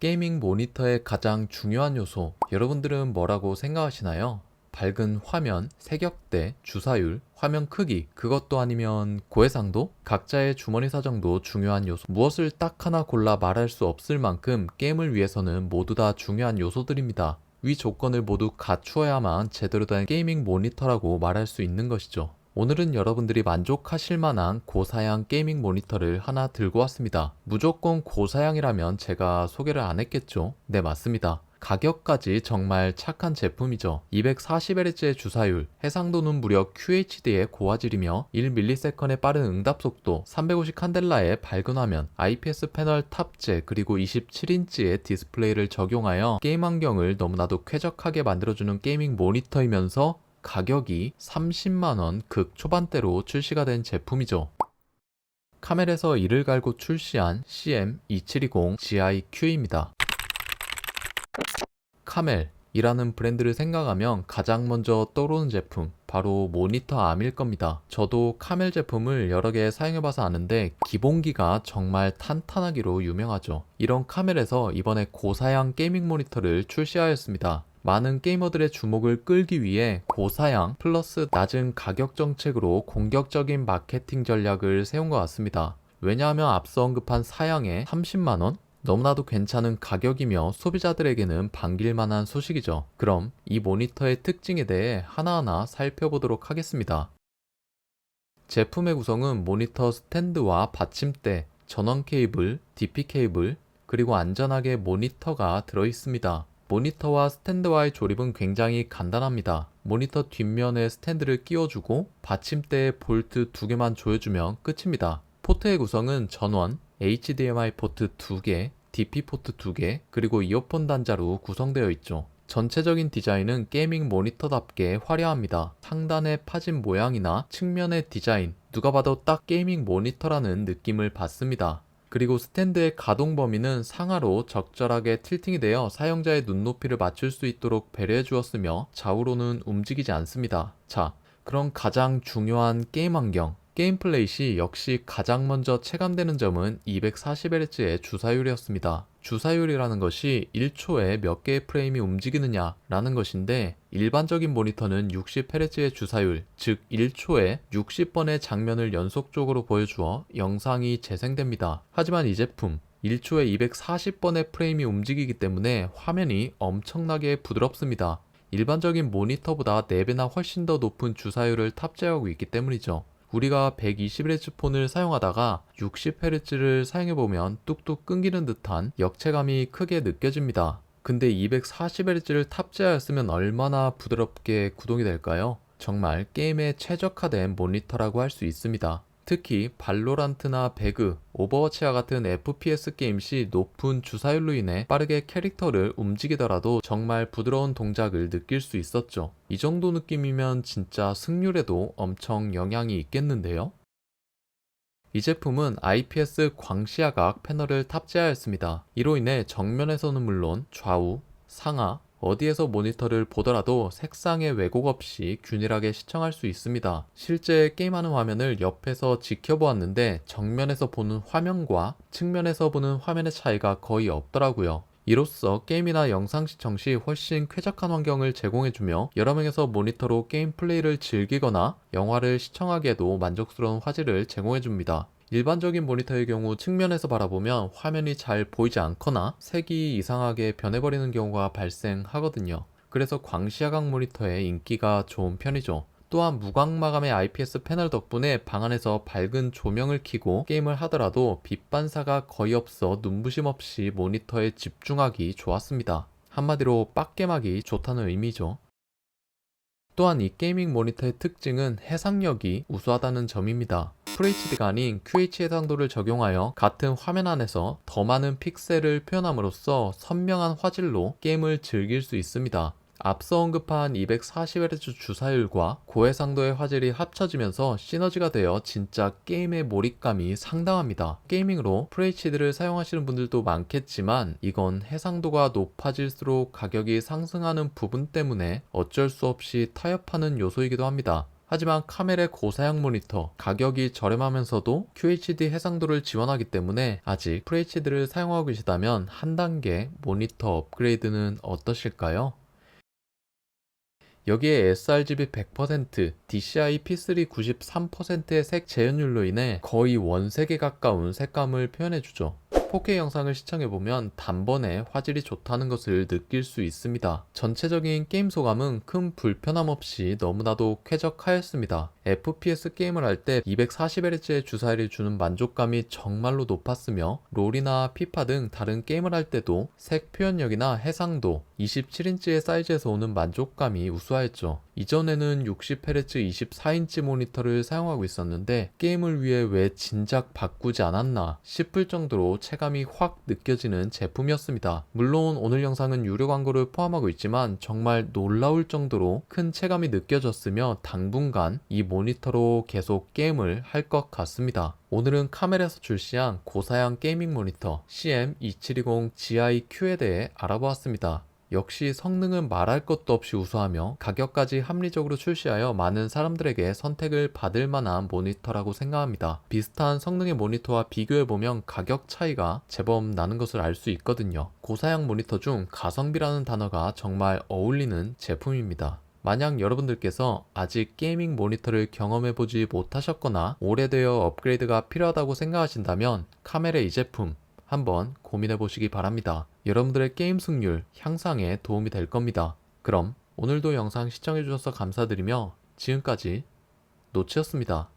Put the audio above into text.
게이밍 모니터의 가장 중요한 요소, 여러분들은 뭐라고 생각하시나요? 밝은 화면, 색역대, 주사율, 화면 크기, 그것도 아니면 고해상도? 각자의 주머니 사정도 중요한 요소. 무엇을 딱 하나 골라 말할 수 없을 만큼 게임을 위해서는 모두 다 중요한 요소들입니다. 위 조건을 모두 갖추어야만 제대로 된 게이밍 모니터라고 말할 수 있는 것이죠. 오늘은 여러분들이 만족하실 만한 고사양 게이밍 모니터를 하나 들고 왔습니다. 무조건 고사양이라면 제가 소개를 안 했겠죠? 네, 맞습니다. 가격까지 정말 착한 제품이죠. 240Hz의 주사율, 해상도는 무려 QHD의 고화질이며 1ms의 빠른 응답 속도, 350 칸델라의 밝은 화면, IPS 패널 탑재, 그리고 27인치의 디스플레이를 적용하여 게임 환경을 너무나도 쾌적하게 만들어주는 게이밍 모니터이면서 가격이 30만원 극 초반대로 출시가 된 제품이죠. 카멜에서 이를 갈고 출시한 CM2720GIQ입니다. 카멜이라는 브랜드를 생각하면 가장 먼저 떠오르는 제품 바로 모니터 암일 겁니다. 저도 카멜 제품을 여러 개 사용해봐서 아는데 기본기가 정말 탄탄하기로 유명하죠. 이런 카멜에서 이번에 고사양 게이밍 모니터를 출시하였습니다. 많은 게이머들의 주목을 끌기 위해 고사양 플러스 낮은 가격 정책으로 공격적인 마케팅 전략을 세운 것 같습니다. 왜냐하면 앞서 언급한 사양에 30만원? 너무나도 괜찮은 가격이며 소비자들에게는 반길만한 소식이죠. 그럼 이 모니터의 특징에 대해 하나하나 살펴보도록 하겠습니다. 제품의 구성은 모니터 스탠드와 받침대, 전원 케이블, DP 케이블, 그리고 안전하게 모니터가 들어 있습니다. 모니터와 스탠드와의 조립은 굉장히 간단합니다. 모니터 뒷면에 스탠드를 끼워주고 받침대에 볼트 두 개만 조여주면 끝입니다. 포트의 구성은 전원, HDMI 포트 2개, DP 포트 2개, 그리고 이어폰 단자로 구성되어 있죠. 전체적인 디자인은 게이밍 모니터답게 화려합니다. 상단의 파진 모양이나 측면의 디자인, 누가 봐도 딱 게이밍 모니터라는 느낌을 받습니다. 그리고 스탠드의 가동 범위는 상하로 적절하게 틸팅이 되어 사용자의 눈높이를 맞출 수 있도록 배려해 주었으며 좌우로는 움직이지 않습니다. 자, 그럼 가장 중요한 게임 환경, 게임 플레이 시 역시 가장 먼저 체감되는 점은 240Hz의 주사율이었습니다. 주사율이라는 것이 1초에 몇 개의 프레임이 움직이느냐라는 것인데 일반적인 모니터는 60Hz의 주사율, 즉 1초에 60번의 장면을 연속적으로 보여주어 영상이 재생됩니다. 하지만 이 제품 1초에 240번의 프레임이 움직이기 때문에 화면이 엄청나게 부드럽습니다. 일반적인 모니터보다 4배나 훨씬 더 높은 주사율을 탑재하고 있기 때문이죠. 우리가 120Hz 폰을 사용하다가 60Hz를 사용해보면 뚝뚝 끊기는 듯한 역체감이 크게 느껴집니다. 근데 240Hz를 탑재하였으면 얼마나 부드럽게 구동이 될까요? 정말 게임에 최적화된 모니터라고 할 수 있습니다. 특히 발로란트나 배그, 오버워치와 같은 FPS 게임 시 높은 주사율로 인해 빠르게 캐릭터를 움직이더라도 정말 부드러운 동작을 느낄 수 있었죠. 이 정도 느낌이면 진짜 승률에도 엄청 영향이 있겠는데요? 이 제품은 IPS 광시야각 패널을 탑재하였습니다. 이로 인해 정면에서는 물론 좌우, 상하, 어디에서 모니터를 보더라도 색상의 왜곡 없이 균일하게 시청할 수 있습니다. 실제 게임하는 화면을 옆에서 지켜보았는데 정면에서 보는 화면과 측면에서 보는 화면의 차이가 거의 없더라고요. 이로써 게임이나 영상 시청 시 훨씬 쾌적한 환경을 제공해주며 여러 명에서 모니터로 게임 플레이를 즐기거나 영화를 시청하기에도 만족스러운 화질을 제공해줍니다. 일반적인 모니터의 경우 측면에서 바라보면 화면이 잘 보이지 않거나 색이 이상하게 변해버리는 경우가 발생하거든요. 그래서 광시야각 모니터의 인기가 좋은 편이죠. 또한 무광 마감의 IPS 패널 덕분에 방 안에서 밝은 조명을 켜고 게임을 하더라도 빛 반사가 거의 없어 눈부심 없이 모니터에 집중하기 좋았습니다. 한마디로 빡겜하기 좋다는 의미죠. 또한 이 게이밍 모니터의 특징은 해상력이 우수하다는 점입니다. FHD가 아닌 QH 해상도를 적용하여 같은 화면 안에서 더 많은 픽셀을 표현함으로써 선명한 화질로 게임을 즐길 수 있습니다. 앞서 언급한 240Hz 주사율과 고해상도의 화질이 합쳐지면서 시너지가 되어 진짜 게임의 몰입감이 상당합니다. 게이밍으로 FHD를 사용하시는 분들도 많겠지만 이건 해상도가 높아질수록 가격이 상승하는 부분 때문에 어쩔 수 없이 타협하는 요소이기도 합니다. 하지만 카멜의 고사양 모니터 가격이 저렴하면서도 QHD 해상도를 지원하기 때문에 아직 FHD를 사용하고 계시다면 한 단계 모니터 업그레이드는 어떠실까요? 여기에 sRGB 100%, DCI P3 93%의 색 재현율로 인해 거의 원색에 가까운 색감을 표현해주죠. 4K 영상을 시청해보면 단번에 화질이 좋다는 것을 느낄 수 있습니다. 전체적인 게임 소감은 큰 불편함 없이 너무나도 쾌적하였습니다. FPS 게임을 할 때 240Hz의 주사위를 주는 만족감이 정말로 높았으며 롤이나 피파 등 다른 게임을 할 때도 색 표현력이나 해상도, 27인치의 사이즈에서 오는 만족감이 우수하였죠. 이전에는 60Hz 24인치 모니터를 사용하고 있었는데 게임을 위해 왜 진작 바꾸지 않았나 싶을 정도로 체감이 확 느껴지는 제품이었습니다. 물론 오늘 영상은 유료 광고를 포함하고 있지만 정말 놀라울 정도로 큰 체감이 느껴졌으며 당분간 이 모니터로 계속 게임을 할 것 같습니다. 오늘은 카멜에서 출시한 고사양 게이밍 모니터 CM2720GI-Q에 대해 알아보았습니다. 역시 성능은 말할 것도 없이 우수하며 가격까지 합리적으로 출시하여 많은 사람들에게 선택을 받을 만한 모니터라고 생각합니다. 비슷한 성능의 모니터와 비교해보면 가격 차이가 제법 나는 것을 알 수 있거든요. 고사양 모니터 중 가성비라는 단어가 정말 어울리는 제품입니다. 만약 여러분들께서 아직 게이밍 모니터를 경험해보지 못하셨거나 오래되어 업그레이드가 필요하다고 생각하신다면 카멜의 이 제품 한번 고민해 보시기 바랍니다. 여러분들의 게임 승률 향상에 도움이 될 겁니다. 그럼 오늘도 영상 시청해 주셔서 감사드리며 지금까지 노치였습니다.